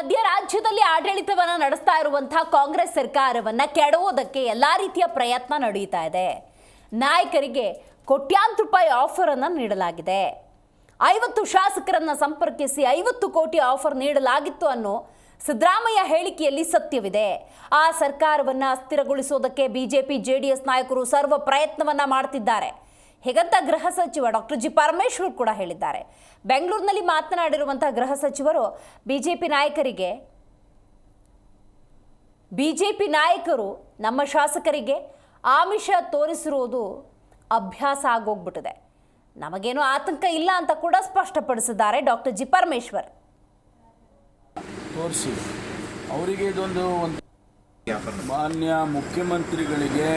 ಸದ್ಯ ರಾಜ್ಯದಲ್ಲಿ ಆಡಳಿತವನ್ನು ನಡೆಸ್ತಾ ಇರುವಂತಹ ಕಾಂಗ್ರೆಸ್ ಸರ್ಕಾರವನ್ನ ಕೆಡವೋದಕ್ಕೆ ಎಲ್ಲಾ ರೀತಿಯ ಪ್ರಯತ್ನ ನಡೆಯುತ್ತಾ ಇದೆ. ನಾಯಕರಿಗೆ ಕೋಟ್ಯಾಂತರ ರೂಪಾಯಿ ಆಫರ್ ಅನ್ನ ನೀಡಲಾಗಿದೆ. ಐವತ್ತು ಶಾಸಕರನ್ನ ಸಂಪರ್ಕಿಸಿ ಐವತ್ತು ಕೋಟಿ ಆಫರ್ ನೀಡಲಾಗಿತ್ತು ಅನ್ನೋ ಸಿದ್ದರಾಮಯ್ಯ ಹೇಳಿಕೆಯಲ್ಲಿ ಸತ್ಯವಿದೆ. ಆ ಸರ್ಕಾರವನ್ನ ಅಸ್ಥಿರಗೊಳಿಸೋದಕ್ಕೆ ಬಿಜೆಪಿ, ಜೆಡಿಎಸ್ ನಾಯಕರು ಸರ್ವ ಪ್ರಯತ್ನವನ್ನ ಮಾಡ್ತಿದ್ದಾರೆ. ಹೀಗಂತ ಗೃಹ ಸಚಿವ ಡಾಕ್ಟರ್ ಜಿ ಪರಮೇಶ್ವರ್ ಕೂಡ ಹೇಳಿದ್ದಾರೆ. ಬೆಂಗಳೂರಿನಲ್ಲಿ ಮಾತನಾಡಿರುವಂತಹ ಗೃಹ ಸಚಿವರು, ಬಿಜೆಪಿ ನಾಯಕರಿಗೆ, ಬಿಜೆಪಿ ನಾಯಕರು ನಮ್ಮ ಶಾಸಕರಿಗೆ ಆಮಿಷ ತೋರಿಸಿರುವುದು ಅಭ್ಯಾಸ ಆಗೋಗ್ಬಿಟ್ಟಿದೆ. ನಮಗೇನು ಆತಂಕ ಇಲ್ಲ ಅಂತ ಕೂಡ ಸ್ಪಷ್ಟಪಡಿಸಿದ್ದಾರೆ ಡಾಕ್ಟರ್ ಜಿ ಪರಮೇಶ್ವರ್. ಅವರಿಗೆ ಇದೊಂದು ಮಾನ್ಯ ಮುಖ್ಯಮಂತ್ರಿಗಳಿಗೆ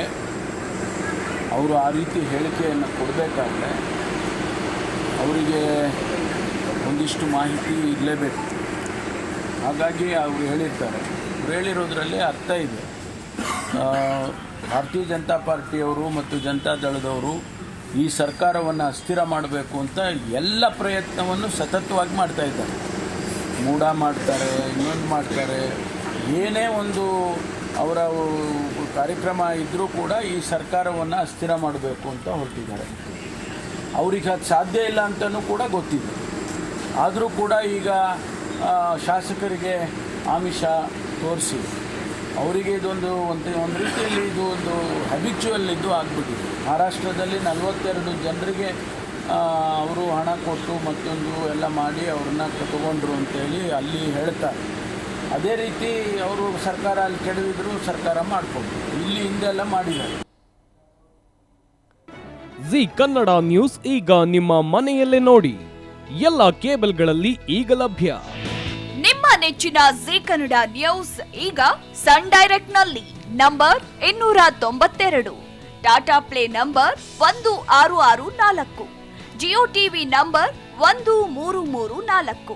ಅವರು ಆ ರೀತಿ ಹೇಳಿಕೆಯನ್ನು ಕೊಡಬೇಕಾದ್ರೆ ಅವರಿಗೆ ಒಂದಿಷ್ಟು ಮಾಹಿತಿ ಇರಲೇಬೇಕು. ಹಾಗಾಗಿ ಅವರು ಹೇಳಿರ್ತಾರೆ. ಅವ್ರು ಹೇಳಿರೋದ್ರಲ್ಲಿ ಅರ್ಥ ಇದೆ. ಭಾರತೀಯ ಜನತಾ ಪಾರ್ಟಿಯವರು ಮತ್ತು ಜನತಾ ದಳದವರು ಈ ಸರ್ಕಾರವನ್ನು ಅಸ್ಥಿರ ಮಾಡಬೇಕು ಅಂತ ಎಲ್ಲ ಪ್ರಯತ್ನವನ್ನು ಸತತವಾಗಿ ಮಾಡ್ತಾ ಇದ್ದಾರೆ. ಮೂಡ ಮಾಡ್ತಾರೆ, ಇನ್ನೊಂದು ಮಾಡ್ತಾರೆ. ಏನೇ ಒಂದು ಅವರ ಕಾರ್ಯಕ್ರಮ ಇದ್ದರೂ ಕೂಡ ಈ ಸರ್ಕಾರವನ್ನು ಅಸ್ಥಿರ ಮಾಡಬೇಕು ಅಂತ ಹೊರಟಿದ್ದಾರೆ. ಅವ್ರಿಗೆ ಅದು ಸಾಧ್ಯ ಇಲ್ಲ ಅಂತಲೂ ಕೂಡ ಗೊತ್ತಿದೆ ಆದರೂ ಕೂಡ ಈಗ ಶಾಸಕರಿಗೆ ಆಮಿಷ ತೋರಿಸಿ, ಅವರಿಗೆ ಇದೊಂದು ಒಂದು ಒಂದು ರೀತಿಯಲ್ಲಿ ಇದು ಒಂದು ಹ್ಯಾಬಿಚುವಲ್ ಇದು ಆಗಿಬಿಟ್ಟಿದೆ. ಮಹಾರಾಷ್ಟ್ರದಲ್ಲಿ ನಲವತ್ತೆರಡು ಜನರಿಗೆ ಅವರು ಹಣ ಕೊಟ್ಟು ಮತ್ತೊಂದು ಎಲ್ಲ ಮಾಡಿ ಅವ್ರನ್ನ ತಗೊಂಡ್ರು ಅಂತೇಳಿ ಅಲ್ಲಿ ಹೇಳ್ತಾರೆ. ಅದೇ ರೀತಿ ಅವರು ಸರ್ಕಾರ ಅಲ್ಲಿ ಕೆಡವಿದ್ರು ಸರ್ಕಾರ ಮಾಡಿಕೊಂಡು ಇಲ್ಲಿ ಹಿಂದೆಲ್ಲ ಮಾಡಿದ್ದಾರೆ. ಜಿ ಕನ್ನಡ ನ್ಯೂಸ್ ಈಗ ನಿಮ್ಮ ಮನೆಯಲ್ಲೇ ನೋಡಿ. ಎಲ್ಲ ಕೇಬಲ್ಗಳಲ್ಲಿ ಈಗ ಲಭ್ಯ. ನಿಮ್ಮ ನೆಚ್ಚಿನ ಜಿ ಕನ್ನಡ ನ್ಯೂಸ್ ಈಗ ಸನ್ ಡೈರೆಕ್ಟ್ನಲ್ಲಿ ನಂಬರ್ ಇನ್ನೂರ ತೊಂಬತ್ತೆರಡು ಟಾಟಾ ಪ್ಲೇ ನಂಬರ್ ಒಂದು ಆರು ಆರು ನಾಲ್ಕು ಜಿಯೋ ಟಿವಿ ನಂಬರ್ ಒಂದು ಮೂರು ಮೂರು ನಾಲ್ಕು.